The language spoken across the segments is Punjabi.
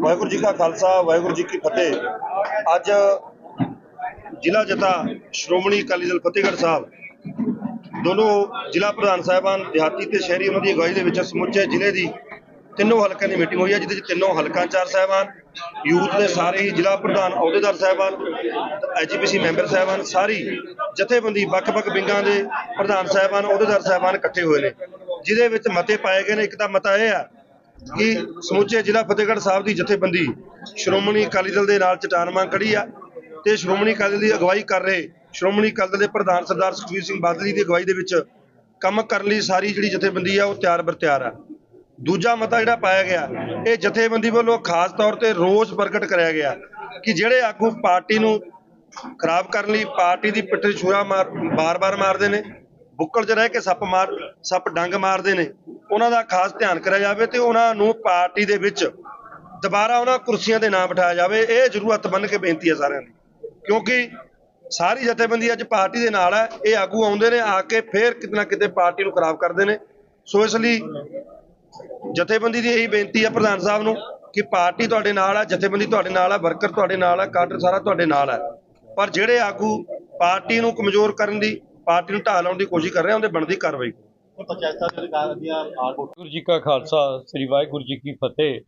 ਵਾਹਿਗੁਰੂ ਜੀ ਕਾ ਖਾਲਸਾ, ਵਾਹਿਗੁਰੂ ਜੀ ਕੀ ਫਤਿਹ। ਅੱਜ ਜ਼ਿਲ੍ਹਾ ਜਥਾ ਸ਼੍ਰੋਮਣੀ ਅਕਾਲੀ ਦਲ ਫਤਿਹਗੜ੍ਹ ਸਾਹਿਬ ਦੋਨੋਂ ਜ਼ਿਲ੍ਹਾ ਪ੍ਰਧਾਨ ਸਾਹਿਬਾਨ ਦਿਹਾਤੀ ਤੇ ਸ਼ਹਿਰੀ ਉਹਨਾਂ ਦੀ ਅਗਵਾਈ ਦੇ ਵਿੱਚ ਸਮੁੱਚੇ ਜ਼ਿਲ੍ਹੇ ਦੀ ਤਿੰਨੋਂ ਹਲਕਿਆਂ ਦੀ ਮੀਟਿੰਗ ਹੋਈ ਹੈ, ਜਿਹਦੇ ਵਿੱਚ ਤਿੰਨੋਂ ਹਲਕਾ ਚਾਰ ਸਾਹਿਬਾਨ, ਯੂਥ ਦੇ ਸਾਰੇ ਹੀ ਜ਼ਿਲ੍ਹਾ ਪ੍ਰਧਾਨ ਅਹੁਦੇਦਾਰ ਸਾਹਿਬਾਨ ਐਜੀਪੀਸੀ ਮੈਂਬਰ ਸਾਹਿਬਾਨ, ਸਾਰੀ ਜਥੇਬੰਦੀ ਵੱਖ-ਵੱਖ ਵਿੰਗਾਂ ਦੇ ਪ੍ਰਧਾਨ ਸਾਹਿਬਾਨ, ਅਹੁਦੇਦਾਰ ਸਾਹਿਬਾਨ ਇਕੱਠੇ ਹੋਏ ਨੇ, ਜਿਹਦੇ ਵਿੱਚ ਮਤੇ ਪਾਏ ਗਏ ਨੇ। ਇੱਕ ਤਾਂ ਮਤਾ ਇਹ ਆ ਕਿ ਸਮੁੱਚੇ ਜ਼ਿਲ੍ਹਾ ਫਤਿਹਗੜ੍ਹ ਸਾਹਿਬ ਦੀ ਜਥੇਬੰਦੀ ਸ਼੍ਰੋਮਣੀ ਅਕਾਲੀ ਦਲ ਦੇ ਨਾਲ ਚਟਾਨ ਮੰਗ ਖੜੀ ਆ ਤੇ ਸ਼੍ਰੋਮਣੀ ਅਕਾਲੀ ਦਲ ਦੀ ਅਗਵਾਈ ਕਰ ਰਹੇ ਸ਼੍ਰੋਮਣੀ ਅਕਾਲੀ ਦਲ ਦੇ ਪ੍ਰਧਾਨ ਸਰਦਾਰ ਸੁਖਬੀਰ ਸਿੰਘ ਬਾਦਲ ਦੀ ਅਗਵਾਈ ਦੇ ਵਿੱਚ ਕੰਮ ਕਰਨ ਲਈ ਸਾਰੀ ਜਿਹੜੀ ਜਥੇਬੰਦੀ ਆ ਉਹ ਤਿਆਰ ਬਰ ਤਿਆਰ ਆ। ਦੂਜਾ ਮਤਾ ਜਿਹੜਾ ਪਾਇਆ ਗਿਆ, ਇਹ ਜਥੇਬੰਦੀ ਵੱਲੋਂ ਖਾਸ ਤੌਰ ਤੇ ਰੋਸ ਪ੍ਰਗਟ ਕਰਿਆ ਗਿਆ ਕਿ ਜਿਹੜੇ ਆਗੂ ਪਾਰਟੀ ਨੂੰ ਖਰਾਬ ਕਰਨ ਲਈ ਪਾਰਟੀ ਦੀ ਪਿੱਠ 'ਤੇ ਛੁਰਾ ਮਾਰ ਬਾਰ-ਬਾਰ ਮਾਰਦੇ ਨੇ, ਬੁੱਕਲ 'ਚ ਰਹਿ ਕੇ ਸੱਪ ਮਾਰ ਸੱਪ ਡੰਗ ਮਾਰਦੇ ਨੇ ਉਹਨਾਂ ਦਾ ਖਾਸ ਧਿਆਨ ਕਰਿਆ ਜਾਵੇ ਤੇ ਉਹਨਾਂ ਨੂੰ ਪਾਰਟੀ ਦੇ ਵਿੱਚ ਦੁਬਾਰਾ ਉਹਨਾਂ ਕੁਰਸੀਆਂ ਤੇ ਨਾ ਬਿਠਾਇਆ ਜਾਵੇ, ਇਹ ਜ਼ਰੂਰਤ ਬੰਨ ਕੇ ਬੇਨਤੀ ਹੈ ਸਾਰਿਆਂ ਦੀ। ਕਿਉਂਕਿ ਸਾਰੀ ਜਥੇਬੰਦੀ ਅੱਜ ਪਾਰਟੀ ਦੇ ਨਾਲ ਹੈ, ਇਹ ਆਗੂ ਆਉਂਦੇ ਨੇ, ਆ ਕੇ ਫੇਰ ਕਿਤੇ ਨਾ ਕਿਤੇ ਪਾਰਟੀ ਨੂੰ ਖਰਾਬ ਕਰਦੇ ਨੇ। ਸੋ ਇਸ ਲਈ ਜਥੇਬੰਦੀ ਦੀ ਇਹੀ ਬੇਨਤੀ ਹੈ ਪ੍ਰਧਾਨ ਸਾਹਿਬ ਨੂੰ ਕਿ ਪਾਰਟੀ ਤੁਹਾਡੇ ਨਾਲ ਹੈ, ਜਥੇਬੰਦੀ ਤੁਹਾਡੇ ਨਾਲ ਹੈ, ਵਰਕਰ ਤੁਹਾਡੇ ਨਾਲ ਹੈ, ਕਾਡਰ ਸਾਰਾ ਤੁਹਾਡੇ ਨਾਲ ਹੈ। ਪਰ ਜਿਹੜੇ ਆਗੂ ਪਾਰਟੀ ਨੂੰ ਕਮਜ਼ੋਰ ਕਰਨ ਦੀ, ਪਾਰਟੀ ਨੂੰ ਢਾਹ ਲਾਉਣ ਦੀ ਕੋਸ਼ਿਸ਼ ਕਰ ਰਹੇ ਉਹਦੇ ਬਣਦੀ ਕਾਰਵਾਈ। ਕਰੋ। ਵਾਹਿਗੁਰੂ ਜੀ ਕਾ ਖਾਲਸਾ, ਸ੍ਰੀ ਵਾਹਿਗੁਰੂ ਜੀ ਕੀ ਫਤਿਹ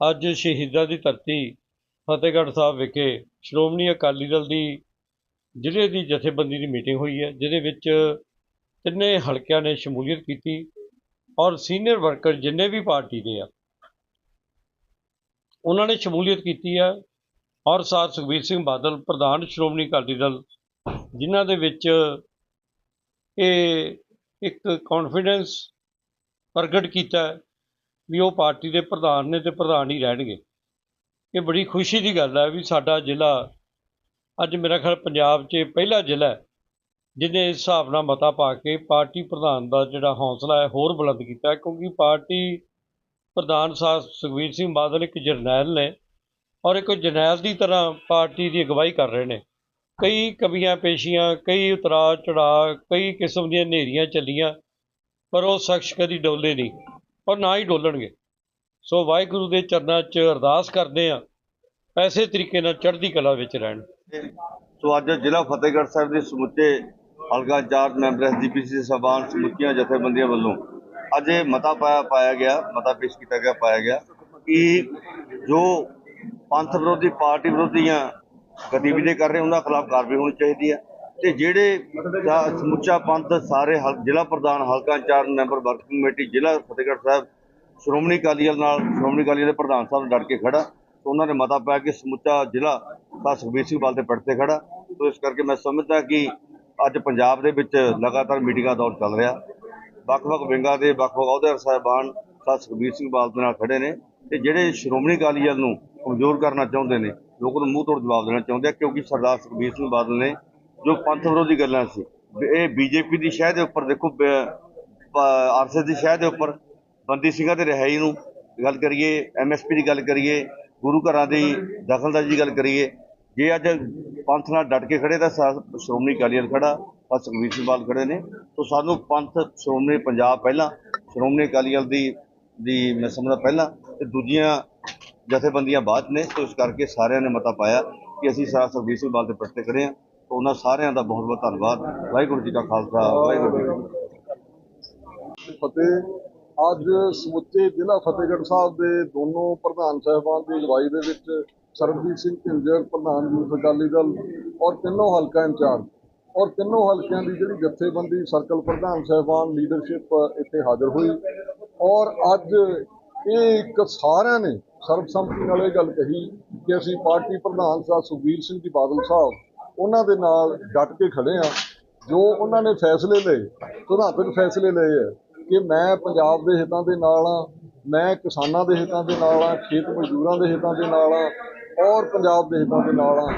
ਅੱਜ ਸ਼ਹੀਦਾਂ ਦੀ ਧਰਤੀ, ਫਤਿਹਗੜ੍ਹ ਸਾਹਿਬ ਵਿਖੇ ਸ਼੍ਰੋਮਣੀ ਅਕਾਲੀ ਦਲ ਦੀ ਜ਼ਿਲ੍ਹੇ ਦੀ ਜਥੇਬੰਦੀ ਦੀ ਮੀਟਿੰਗ ਹੋਈ ਹੈ, ਜਿਹਦੇ ਵਿੱਚ ਤਿੰਨੇ ਹਲਕਿਆਂ ਨੇ ਸ਼ਮੂਲੀਅਤ ਕੀਤੀ ਔਰ ਸੀਨੀਅਰ ਵਰਕਰ ਜਿੰਨੇ ਵੀ ਪਾਰਟੀ ਦੇ ਆ, ਉਹਨਾਂ ਨੇ ਸ਼ਮੂਲੀਅਤ ਕੀਤੀ ਹੈ ਔਰ ਸਾਰ ਸੁਖਬੀਰ ਸਿੰਘ ਬਾਦਲ, ਪ੍ਰਧਾਨ ਸ਼੍ਰੋਮਣੀ ਅਕਾਲੀ ਦਲ, ਜਿਨ੍ਹਾਂ ਦੇ ਵਿੱਚ ਇਹ ਇੱਕ ਕੌਨਫੀਡੈਂਸ ਪ੍ਰਗਟ ਕੀਤਾ ਵੀ ਉਹ ਪਾਰਟੀ ਦੇ ਪ੍ਰਧਾਨ ਨੇ ਤੇ ਪ੍ਰਧਾਨ ਹੀ ਰਹਿਣਗੇ। ਇਹ ਬੜੀ ਖੁਸ਼ੀ ਦੀ ਗੱਲ ਹੈ ਵੀ ਸਾਡਾ ਜ਼ਿਲ੍ਹਾ ਅੱਜ ਮੇਰਾ ਖਿਆਲ ਪੰਜਾਬ 'ਚ ਪਹਿਲਾ ਜ਼ਿਲ੍ਹਾ ਜਿਹਨੇ ਇਸ ਹਿਸਾਬ ਨਾਲ ਮਤਾ ਪਾ ਕੇ ਪਾਰਟੀ ਪ੍ਰਧਾਨ ਦਾ ਜਿਹੜਾ ਹੌਸਲਾ ਹੈ ਹੋਰ ਬੁਲੰਦ ਕੀਤਾ ਕਿਉਂਕਿ ਪਾਰਟੀ ਪ੍ਰਧਾਨ ਸਾਹਿਬ ਸੁਖਬੀਰ ਸਿੰਘ ਬਾਦਲ ਇੱਕ ਜਰਨੈਲ ਨੇ ਔਰ ਇੱਕ ਜਰਨੈਲ ਦੀ ਤਰ੍ਹਾਂ ਪਾਰਟੀ ਦੀ ਅਗਵਾਈ ਕਰ ਰਹੇ ਨੇ। ਕਈ ਕਵੀਆਂ ਪੇਸ਼ੀਆਂ, ਕਈ ਉਤਰਾਅ ਚੜਾਅ, ਕਈ ਕਿਸਮ ਦੀਆਂ ਹਨੇਰੀਆਂ ਚੱਲੀਆਂ, ਪਰ ਉਹ ਸ਼ਖਸ ਕਦੀ ਡੋਲੇ ਨਹੀਂ ਔਰ ਨਾ ਹੀ ਡੋਲਣਗੇ। ਸੋ ਵਾਹਿਗੁਰੂ ਦੇ ਚਰਨਾਂ 'ਚ ਅਰਦਾਸ ਕਰਦੇ ਆ ਐਸੇ ਤਰੀਕੇ ਨਾਲ ਚੜ੍ਹਦੀ ਕਲਾ ਵਿੱਚ ਰਹਿਣ। ਸੋ ਅੱਜ ਜ਼ਿਲ੍ਹਾ ਫਤਿਹਗੜ੍ਹ ਸਾਹਿਬ ਦੇ ਸਮੁੱਚੇ ਹਲਕਾ ਚਾਰ ਮੈਂਬਰ ਐਸਜੀਪੀਸੀ ਸਭਾਨ ਸਮੁੱਚੀਆਂ ਜਥੇਬੰਦੀਆਂ ਵੱਲੋਂ ਅੱਜ ਇਹ ਮਤਾ ਪਾਇਆ ਪਾਇਆ ਗਿਆ, ਮਤਾ ਪੇਸ਼ ਕੀਤਾ ਗਿਆ, ਪਾਇਆ ਗਿਆ ਕਿ ਜੋ ਪੰਥ ਵਿਰੋਧੀ, ਪਾਰਟੀ ਵਿਰੋਧੀਆਂ ਗਤੀਵਿਧੀ ਕਰ ਰਹੇ, ਉਹਨਾਂ ਖਿਲਾਫ ਕਾਰਵਾਈ ਹੋਣੀ ਚਾਹੀਦੀ ਹੈ। ਤੇ ਜਿਹੜੇ ਸਾ- ਸਮੁੱਚਾ ਪੰਥ, ਸਾਰੇ ਹਲ- ਜ਼ਿਲ੍ਹਾ ਪ੍ਰਧਾਨ, ਹਲਕਾ ਇੰਚਾਰਜ, ਮੈਂਬਰ ਵਰਕਿੰਗ ਕਮੇਟੀ, ਜ਼ਿਲ੍ਹਾ ਫਤਿਹਗੜ੍ਹ ਸਾਹਿਬ, ਸ਼੍ਰੋਮਣੀ ਅਕਾਲੀ ਦਲ ਨਾਲ, ਸ਼੍ਰੋਮਣੀ ਅਕਾਲੀ ਦਲ ਦੇ ਪ੍ਰਧਾਨ ਸਾਹਿਬ ਨਾਲ ਡਟ ਕੇ ਖੜਾ ਤੇ ਉਹਨਾਂ ਨੇ ਮਤਾ ਪਾਇਆ ਕਿ ਸਮੁੱਚਾ ਜ਼ਿਲ੍ਹਾ ਤਾਂ ਸੁਖਬੀਰ ਸਿੰਘ ਬਾਲ ਦੇ ਪਿੱਠ ਤੇ ਖੜਾ ਸੋ ਇਸ ਕਰਕੇ ਮੈਂ ਸਮਝਦਾ ਕਿ ਅੱਜ ਪੰਜਾਬ ਦੇ ਵਿੱਚ ਲਗਾਤਾਰ ਮੀਟਿੰਗਾਂ ਦਾ ਦੌਰ ਚੱਲ ਰਿਹਾ। ਵੱਖ-ਵੱਖ ਵਿੰਗਾਂ ਦੇ, ਵੱਖ-ਵੱਖ ਅਹੁਦੇਦਾਰ ਸਾਹਿਬਾਨ ਤਾਂ ਸੁਖਬੀਰ ਸਿੰਘ ਬਾਦਲ ਦੇ ਨਾਲ ਖੜੇ ਨੇ। ਤੇ ਜਿਹੜੇ ਸ਼੍ਰੋਮਣੀ ਅਕਾਲੀ ਦਲ ਨੂੰ ਕਮਜ਼ੋਰ ਕਰਨਾ ਚਾਹੁੰਦੇ ਨੇ ਲੋਕਾਂ ਨੂੰ ਮੂੰਹ ਤੋੜ ਜਵਾਬ ਦੇਣਾ ਚਾਹੁੰਦੇ ਆ, ਕਿਉਂਕਿ ਸਰਦਾਰ ਸੁਖਬੀਰ ਸਿੰਘ ਬਾਦਲ ਨੇ ਜੋ ਪੰਥ ਵਿਰੋਧੀ ਗੱਲਾਂ ਸੀ, ਵੀ ਇਹ ਬੀਜੇਪੀ ਦੀ ਸ਼ਹਿ ਦੇ ਉੱਪਰ ਦੇਖੋ ਆਰਐਸਐਸ ਦੀ ਸ਼ਹਿ ਦੇ ਉੱਪਰ ਬੰਦੀ ਸਿੰਘਾਂ ਦੇ ਰਿਹਾਈ ਨੂੰ ਗੱਲ ਕਰੀਏ ਐਮਐਸਪੀ ਦੀ ਗੱਲ ਕਰੀਏ, ਗੁਰੂ ਘਰਾਂ ਦੀ ਦਖਲਅੰਦਾਜ਼ੀ ਦੀ ਗੱਲ ਕਰੀਏ, ਜੇ ਅੱਜ ਪੰਥ ਨਾਲ ਡਟ ਕੇ ਖੜੇ ਤਾਂ ਸ਼੍ਰੋਮਣੀ ਅਕਾਲੀ ਦਲ ਖੜਾ ਪਰ ਸੁਖਬੀਰ ਸਿੰਘ ਬਾਦਲ ਖੜੇ ਨੇ। ਤਾਂ ਸਾਨੂੰ ਪੰਥ ਸ਼੍ਰੋਮਣੀ ਪੰਜਾਬ ਪਹਿਲਾਂ, ਸ਼੍ਰੋਮਣੀ ਅਕਾਲੀ ਦਲ ਦੀ ਦੀ ਮੈਂ ਸਮਝਦਾ ਪਹਿਲਾਂ, ਤੇ ਦੂਜੀਆਂ ਜਥੇਬੰਦੀਆਂ ਬਾਅਦ ਨੇ, ਤਾਂ ਇਸ ਕਰਕੇ ਸਾਰਿਆਂ ਨੇ ਮਤਾ ਪਾਇਆ ਕਿ ਅਸੀਂ ਸਾਰਾ ਸੁਖਬੀਰ ਸਿੰਘ ਬਾਦਲ ਦੇ ਪਿੱਛੇ ਤੇ ਖੜੇ ਹਾਂ। ਤਾਂ ਉਹਨਾਂ ਸਾਰਿਆਂ ਦਾ ਬਹੁਤ ਬਹੁਤ ਧੰਨਵਾਦ। ਵਾਹਿਗੁਰੂ ਜੀ ਕਾ ਖਾਲਸਾ, ਵਾਹਿਗੁਰੂ ਜੀ ਕੀ ਫਤਿਹ। ਅੱਜ ਸਮੁੱਚੇ ਜ਼ਿਲ੍ਹਾ ਫਤਿਹਗੜ੍ਹ ਸਾਹਿਬ ਦੇ ਦੋਨੋਂ ਪ੍ਰਧਾਨ ਸਾਹਿਬਾਨ ਦੀ ਅਗਵਾਈ ਦੇ ਵਿੱਚ ਸਰਬਜੀਤ ਸਿੰਘ ਢਿੰਜਰ ਪ੍ਰਧਾਨ ਯੂਥ ਅਕਾਲੀ ਦਲ ਔਰ ਤਿੰਨੋਂ ਹਲਕਾ ਇੰਚਾਰਜ ਔਰ ਤਿੰਨੋਂ ਹਲਕਿਆਂ ਦੀ ਜਿਹੜੀ ਜਥੇਬੰਦੀ ਸਰਕਲ ਪ੍ਰਧਾਨ ਸਾਹਿਬਾਨ ਲੀਡਰਸ਼ਿਪ ਇੱਥੇ ਹਾਜ਼ਰ ਹੋਈ ਔਰ ਅੱਜ ਇਹ ਇੱਕ ਸਾਰਿਆਂ ਨੇ ਸਰਬਸੰਮਤੀ ਨਾਲ ਇਹ ਗੱਲ ਕਹੀ ਕਿ ਅਸੀਂ ਪਾਰਟੀ ਪ੍ਰਧਾਨ ਸਾਹਿਬ ਸੁਖਬੀਰ ਸਿੰਘ ਜੀ ਬਾਦਲ ਸਾਹਿਬ, ਉਹਨਾਂ ਦੇ ਨਾਲ ਡਟ ਕੇ ਖੜੇ ਆ ਜੋ ਉਹਨਾਂ ਨੇ ਫੈਸਲੇ ਲਏ ਸੁਧਾਤਕ ਫੈਸਲੇ ਲਏ ਹੈ ਕਿ ਮੈਂ ਪੰਜਾਬ ਦੇ ਹਿੱਤਾਂ ਦੇ ਨਾਲ ਆ ਮੈਂ ਕਿਸਾਨਾਂ ਦੇ ਹਿੱਤਾਂ ਦੇ ਨਾਲ ਆ ਖੇਤ ਮਜ਼ਦੂਰਾਂ ਦੇ ਹਿੱਤਾਂ ਦੇ ਨਾਲ ਆ ਔਰ ਪੰਜਾਬ ਦੇ ਹਿੱਤਾਂ ਦੇ ਨਾਲ ਆ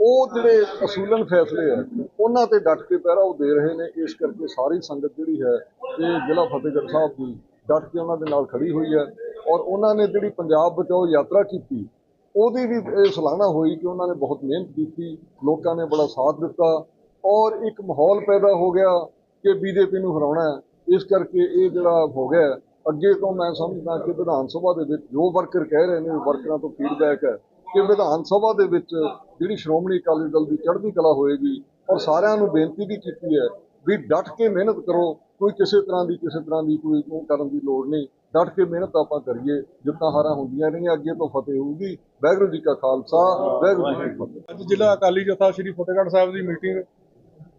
ਉਹ ਜਿਹੜੇ ਅਸੂਲਨ ਫੈਸਲੇ ਆ ਉਹਨਾਂ ਤੇ ਡਟ ਕੇ ਪਹਿਰਾ ਉਹ ਦੇ ਰਹੇ ਨੇ। ਇਸ ਕਰਕੇ ਸਾਰੀ ਸੰਗਤ ਜਿਹੜੀ ਹੈ, ਇਹ ਜ਼ਿਲ੍ਹਾ ਫਤਿਹਗੜ੍ਹ ਸਾਹਿਬ ਦੀ ਡਟ ਕੇ ਉਹਨਾਂ ਦੇ ਨਾਲ ਖੜੀ ਹੋਈ ਹੈ। ਔਰ ਉਹਨਾਂ ਨੇ ਜਿਹੜੀ ਪੰਜਾਬ ਬਚਾਓ ਯਾਤਰਾ ਕੀਤੀ, ਉਹਦੀ ਵੀ ਇਹ ਸਲਾਹਨਾ ਹੋਈ ਕਿ ਉਹਨਾਂ ਨੇ ਬਹੁਤ ਮਿਹਨਤ ਕੀਤੀ, ਲੋਕਾਂ ਨੇ ਬੜਾ ਸਾਥ ਦਿੱਤਾ ਔਰ ਇੱਕ ਮਾਹੌਲ ਪੈਦਾ ਹੋ ਗਿਆ ਕਿ ਬੀਜੇਪੀ ਨੂੰ ਹਰਾਉਣਾ ਹੈ। ਇਸ ਕਰਕੇ ਇਹ ਜਿਹੜਾ ਹੋ ਗਿਆ ਅੱਗੇ ਤੋਂ ਮੈਂ ਸਮਝਦਾ ਕਿ ਵਿਧਾਨ ਸਭਾ ਦੇ ਵਿੱਚ ਜੋ ਵਰਕਰ ਕਹਿ ਰਹੇ ਨੇ ਵਰਕਰਾਂ ਤੋਂ ਫੀਡਬੈਕ ਹੈ ਕਿ ਵਿਧਾਨ ਸਭਾ ਦੇ ਵਿੱਚ ਜਿਹੜੀ ਸ਼੍ਰੋਮਣੀ ਅਕਾਲੀ ਦਲ ਦੀ ਚੜ੍ਹਦੀ ਕਲਾ ਹੋਏਗੀ ਔਰ ਸਾਰਿਆਂ ਨੂੰ ਬੇਨਤੀ ਵੀ ਕੀਤੀ ਹੈ ਵੀ ਡਟ ਕੇ ਮਿਹਨਤ ਕਰੋ, ਕੋਈ ਕਿਸੇ ਤਰ੍ਹਾਂ ਦੀ, ਕਿਸੇ ਤਰ੍ਹਾਂ ਦੀ ਕੋਈ ਕਰਨ ਦੀ ਲੋੜ ਨਹੀਂ। ਡਟ ਕੇ ਮਿਹਨਤ ਆਪਾਂ ਕਰੀਏ, ਜਿੱਤਾਂ ਹਾਰਾਂ ਹੁੰਦੀਆਂ ਰਹੀਆਂ, ਅੱਗੇ ਤੋਂ ਫਤਿਹ ਹੋਊਗੀ। ਵਾਹਿਗੁਰੂ ਜੀ ਕਾ ਖਾਲਸਾ, ਵਾਹਿਗੁਰੂ ਜੀ ਕੀ ਫਤਿਹ। ਅੱਜ ਜ਼ਿਲ੍ਹਾ ਅਕਾਲੀ ਜਥਾ ਸ੍ਰੀ ਫਤਿਹਗੜ੍ਹ ਸਾਹਿਬ ਦੀ ਮੀਟਿੰਗ,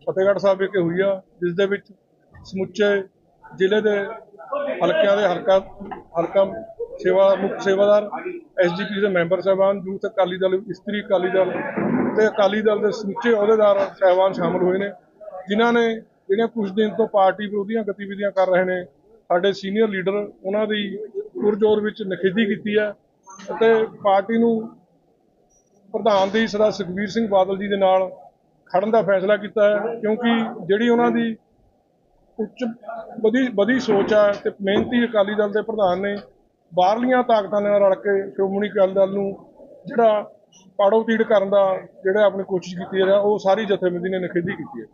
ਫਤਿਹਗੜ੍ਹ ਸਾਹਿਬ ਵਿਖੇ ਹੋਈ ਆ, ਜਿਸ ਦੇ ਵਿੱਚ ਸਮੁੱਚੇ ਜ਼ਿਲ੍ਹੇ ਦੇ ਹਲਕਿਆਂ ਦੇ ਹਲਕਾ ਹਲਕਾ ਸੇਵਾ, ਮੁੱਖ ਸੇਵਾਦਾਰ ਐਸਜੀਪੀ ਦੇ ਮੈਂਬਰ ਸਾਹਿਬਾਨ, ਯੂਥ ਅਕਾਲੀ ਦਲ, ਇਸਤਰੀ ਅਕਾਲੀ ਦਲ ਤੇ ਅਕਾਲੀ ਦਲ ਦੇ ਸਮੁੱਚੇ ਅਹੁਦੇਦਾਰ ਸਾਹਿਬਾਨ ਸ਼ਾਮਲ ਹੋਏ ਨੇ, ਜਿਨ੍ਹਾਂ ਨੇ ਜਿਹੜੀਆਂ ਕੁਝ ਦਿਨ ਤੋਂ ਪਾਰਟੀ ਵਿਰੋਧੀਆਂ ਗਤੀਵਿਧੀਆਂ ਕਰ ਰਹੇ ਨੇ ਸਾਡੇ ਸੀਨੀਅਰ ਲੀਡਰ ਉਹਨਾਂ ਦੀ ਪੁਰਜੋਰ ਵਿੱਚ ਨਖੇਦੀ ਕੀਤੀ ਹੈ ਅਤੇ ਪਾਰਟੀ ਨੂੰ ਪ੍ਰਧਾਨ ਦੀ ਸਰਦਾਰ ਸੁਖਬੀਰ ਸਿੰਘ ਬਾਦਲ ਜੀ ਦੇ ਨਾਲ ਖੜਨ ਦਾ ਫੈਸਲਾ ਕੀਤਾ ਹੈ, ਕਿਉਂਕਿ ਜਿਹੜੀ ਉਹਨਾਂ ਦੀ ਉੱਚ ਵਧੀ ਵਧੀ ਸੋਚ ਹੈ ਤੇ ਮਿਹਨਤੀ ਅਕਾਲੀ ਦਲ ਦੇ ਪ੍ਰਧਾਨ ਨੇ ਬਾਹਰਲੀਆਂ ਤਾਕਤਾਂ ਨਾਲ ਰਲ ਕੇ ਸ਼੍ਰੋਮਣੀ ਅਕਾਲੀ ਦਲ ਨੂੰ ਜਿਹੜਾ ਪਾੜੋ ਤੀੜ ਕਰਨ ਦਾ ਜਿਹੜਾ ਆਪਣੀ ਕੋਸ਼ਿਸ਼ ਕੀਤੀ ਹੈ ਉਹ ਸਾਰੀ ਜਥੇਬੰਦੀ ਨੇ ਨਖੇਦੀ ਕੀਤੀ ਹੈ।